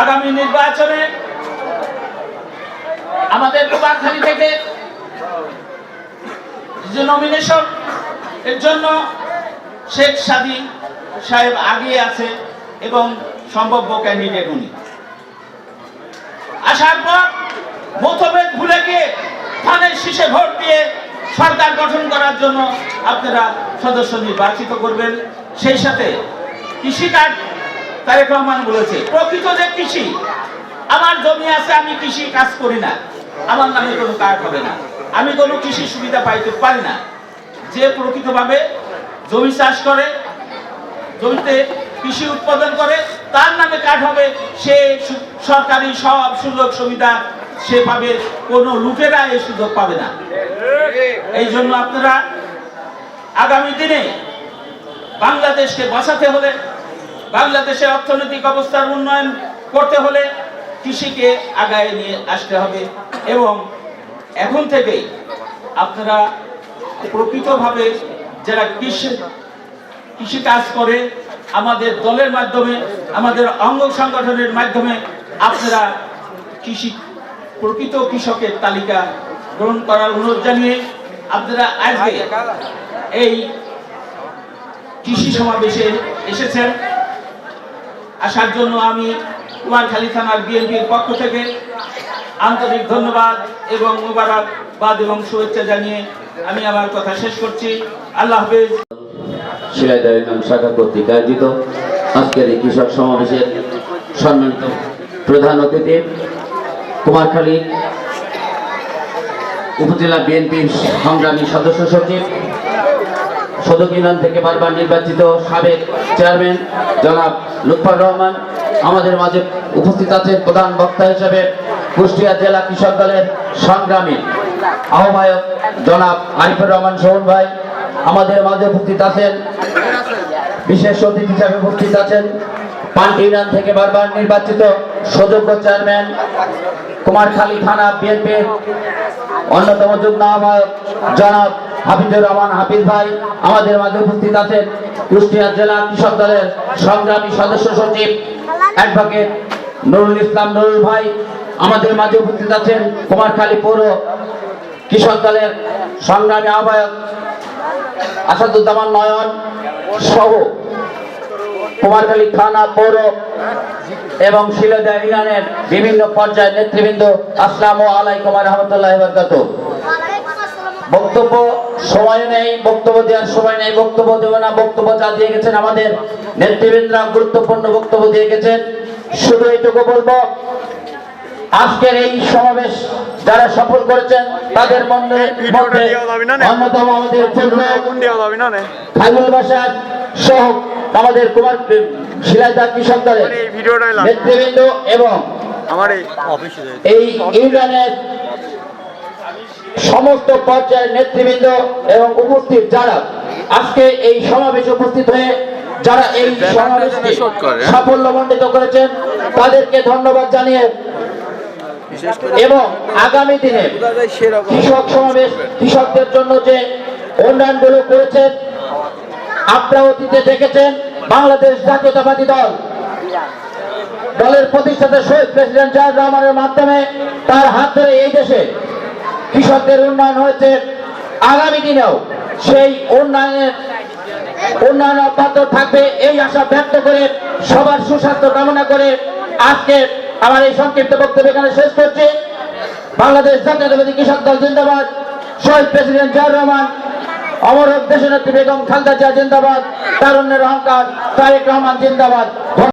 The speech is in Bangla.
আগামী নির্বাচনে আমাদের নোয়াখালী থেকে যে নমিনেশন এর জন্য শেখ সাদি সাহেব আগিয়ে আছে এবং সম্ভাব্য ক্যান্ডিডেট উনি। আসার পর মতভেদ ভুলে গিয়ে ধানের শীষে ভোট দিয়ে সরকার গঠন করার জন্য আপনারা সদস্য নির্বাচিত করবেন। সেই সাথে কৃষিকাজ তারেক রহমান বলেছে, প্রকৃত যে কৃষি, আমার জমি আছে, আমি কৃষি কাজ করি না। আমার নামে কোনো কার্ড হবে না। আমি কোনো কৃষি সুবিধা পাইতে পারি না। যে প্রকৃতভাবে জমি চাষ করে, জমিতে কৃষি উৎপাদন করে, তার নামে কার্ড হবে, সে সরকারি সব সুযোগ সুবিধা সে পাবে, কোনো লুটেরা এই সুযোগ পাবে না। এই জন্য আপনারা আগামী দিনে বাংলাদেশকে বাঁচাতে হলে বাংলাদেশের অর্থনৈতিক অবস্থার উন্নয়ন করতে হলে কৃষিকে আগায় নিয়ে আসতে হবে এবং এখন থেকেই আপনারা প্রকৃতভাবে যারা কৃষি কৃষি কাজ করে, আমাদের দলের মাধ্যমে, আমাদের অঙ্গ সংগঠনের মাধ্যমে আপনারা কৃষি, প্রকৃত কৃষকের তালিকা গ্রহণ করার অনুরোধ জানিয়ে আপনারা আজকে এই কৃষি সমাবেশে এসেছেন। আসার জন্য আমি কুমারখালী থানার বিএনপির পক্ষ থেকে আন্তরিক ধন্যবাদ এবং মুবারকবাদ এবং শুভেচ্ছা জানিয়ে আমি আমার কথা শেষ করছি। আল্লাহ হাফেজ। শিলাইদহ ইমাম শাখা কর্তৃক আয়োজিত আজকের এই কৃষক সমাবেশের সম্মানিত প্রধান অতিথি, কুমারখালী উপজেলা বিএনপির সংগ্রামী সদস্য সচিব সদক থেকে বারবার নির্বাচিত সাবেক চেয়ারম্যান জনাব লুৎফর রহমান। আমাদের মাঝে উপস্থিত আছেন প্রধান বক্তা হিসেবে কুষ্টিয়া জেলা কৃষক দলের সংগ্রামী আহ্বায়ক জনাব আরিফুর রহমান সোহন ভাই। আমাদের মাঝে উপস্থিত আছেন বিশেষ অতিথি হিসাবে উপস্থিত আছেন পান্টি থেকে বারবার নির্বাচিত সুযোগ্য চেয়ারম্যান কুমারখালী থানা বিএনপির অন্যতম যুগ্ম আহ্বায়ক জনাব হাফিজুর রহমান হাফিজ ভাই আমাদের মাঝে উপস্থিত আছেন কুষ্টিয়া জেলা কৃষক দলের সংগ্রামী সদস্য সচিব অ্যাডভোকেট নুরুল ইসলাম নুরুল ভাই আমাদের মাঝে উপস্থিত আছেন কুমারখালী পৌর কৃষক দলের সংগ্রামী আহ্বায়ক আসাদুজ্জামান নয়ন সহ কুমারখালী থানা পৌর এবং শিলদা ইউনিয়নের বিভিন্ন পর্যায়ের নেতৃবৃন্দ আসসালামু আলাইকুম রহমতুল্লাহ বক্তব্য সময় নেই বক্তব্য দেওয়ার সময় নেই বক্তব্য দেব না বক্তব্য যা দিয়ে গেছেন আমাদের নেতৃবৃন্দরা গুরুত্বপূর্ণ বক্তব্য দিয়ে গেছেন। শুধু এইটুকু বলব আজকের এই সমাবেশ যারা সফল করেছেন তাদের মধ্যে অন্যতম আমাদের খাইমুল বাসার সহ আমাদের কুমার শিলাইদা কৃষক দলের নেতৃবৃন্দ এবং আমার এই অফিসে এই ইউনিয়নের সমস্ত পর্যায়ের নেতৃবৃন্দ এবং উপস্থিত যারা আজকে এই সমাবেশে উপস্থিত হয়ে যারা এই সমাবেশকে সাফল্যমণ্ডিত করেছেন তাদেরকে ধন্যবাদ জানিয়ে এবং আগামী দিনে কৃষক সমাবেশ কৃষকদের জন্য যে উন্নয়নগুলো করেছেন আপনারা অতীতে দেখেছেন বাংলাদেশ জাতীয়তাবাদী দল। দলের প্রতিষ্ঠাতা শহীদ প্রেসিডেন্ট জিয়াউর রহমানের মাধ্যমে তার হাত ধরে এই দেশে কৃষকদের উন্নয়ন হয়েছে আগামী দিনেও। সেই উন্নয়নের উন্নয়ন অব্যাহত থাকবে এই আশা ব্যক্ত করে সবার সুস্বাস্থ্য কামনা করে আজকে আমার এই সংক্ষিপ্ত বক্তব্য এখানে শেষ করছি। বাংলাদেশ জাতীয়তাবাদী কৃষক দল জিন্দাবাদ। শহীদ প্রেসিডেন্ট জিয়াউর রহমান, অমর দেশনেত্রী বেগম খালদা জিয়া জিন্দাবাদ। তারুণ্যের অহংকার তারেক রহমান জিন্দাবাদ।